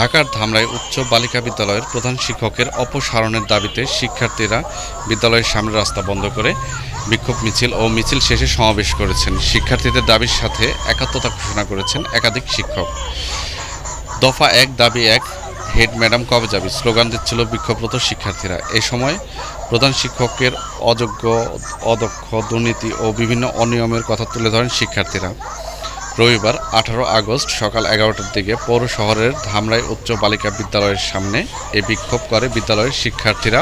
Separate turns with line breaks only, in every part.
ঢাকার ধামরাই উচ্চ বালিকা বিদ্যালয়ের প্রধান শিক্ষকের অপসারণের দাবিতে শিক্ষার্থীরা বিদ্যালয়ের সামনে রাস্তা বন্ধ করে বিক্ষোভ মিছিল ও মিছিল শেষে সমাবেশ করেছেন। শিক্ষার্থীদের দাবির সাথে একাত্মতা ঘোষণা করেছেন একাধিক শিক্ষক। দফা এক, দাবি এক, হেড ম্যাডাম কবে যাবি? স্লোগান দিচ্ছিল বিক্ষোভরত শিক্ষার্থীরা। এ সময় প্রধান শিক্ষকের অযোগ্য, অদক্ষ, দুর্নীতি ও বিভিন্ন অনিয়মের কথা তুলে ধরেন শিক্ষার্থীরা। রবিবার আঠারো আগস্ট সকাল এগারোটার দিকে পৌর শহরের ধামরাই উচ্চ বালিকা বিদ্যালয়ের সামনে এই বিক্ষোভ করে বিদ্যালয়ের শিক্ষার্থীরা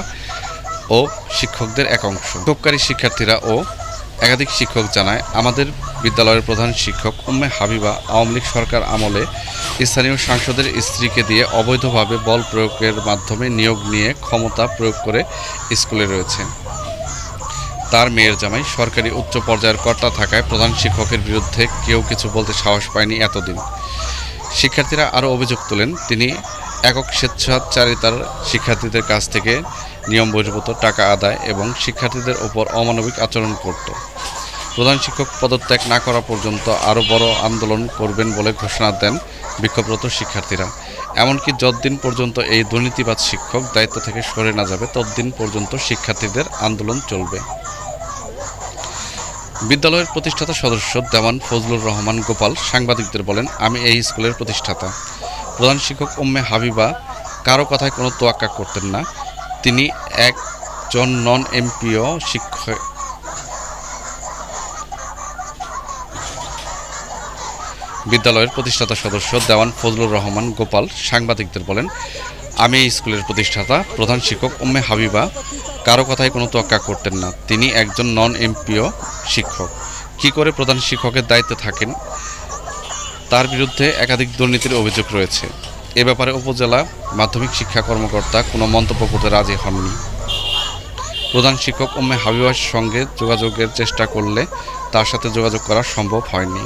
ও শিক্ষকদের এক অংশ। বিক্ষোভকারী শিক্ষার্থীরা ও একাধিক শিক্ষক জানায়, আমাদের বিদ্যালয়ের প্রধান শিক্ষক উম্মে হাবিবা আওয়ামী লীগ সরকার আমলে স্থানীয় সাংসদের স্ত্রীকে দিয়ে অবৈধভাবে বল প্রয়োগের মাধ্যমে নিয়োগ নিয়ে ক্ষমতা প্রয়োগ করে স্কুলে রয়েছে। তার মেয়ের জামাই সরকারি উচ্চ পর্যায়ের কর্তা থাকায় প্রধান শিক্ষকের বিরুদ্ধে কেউ কিছু বলতে সাহস পায়নি এতদিন। শিক্ষার্থীরা আরও অভিযোগ তোলেন, তিনি একক স্বেচ্ছাচারিতার শিক্ষার্থীদের কাছ থেকে নিয়ম বহির্ভূত টাকা আদায় এবং শিক্ষার্থীদের ওপর অমানবিক আচরণ করত। প্রধান শিক্ষক পদত্যাগ না করা পর্যন্ত আরও বড় আন্দোলন করবেন বলে ঘোষণা দেন বিক্ষোভরত শিক্ষার্থীরা। এমনকি যতদিন পর্যন্ত এই দুর্নীতিবাদ শিক্ষক দায়িত্ব থেকে সরে না যাবে, ততদিন পর্যন্ত শিক্ষার্থীদের আন্দোলন চলবে। বিদ্যালয়ের প্রতিষ্ঠাতা সদস্য দেওয়ান ফজলুর রহমান গোপাল সাংবাদিকদের বলেন, আমি এই স্কুলের প্রতিষ্ঠাতা। প্রধান শিক্ষক উম্মে হাবিবা, কারও কথায় কোনো তোয়াক্কা করতেন না। তিনি একজন নন এমপিও শিক্ষক বিদ্যালয়ের প্রতিষ্ঠাতা সদস্য দেওয়ান ফজলুর রহমান গোপাল সাংবাদিকদের বলেন, আমি এই স্কুলের প্রতিষ্ঠাতা। প্রধান শিক্ষক উম্মে হাবিবা কারও কথায় কোনো তোয়াক্কা করতেন না। তিনি একজন নন এমপিও শিক্ষক। কি করে প্রধান শিক্ষকের দায়িত্বে থাকেন? তার বিরুদ্ধে একাধিক দুর্নীতির অভিযোগ রয়েছে। এ ব্যাপারে উপজেলা মাধ্যমিক শিক্ষা কর্মকর্তা কোনো মন্তব্য করতে রাজি হননি। প্রধান শিক্ষক উম্মে হাবিবার সঙ্গে যোগাযোগের চেষ্টা করলে তার সাথে যোগাযোগ করা সম্ভব হয়নি।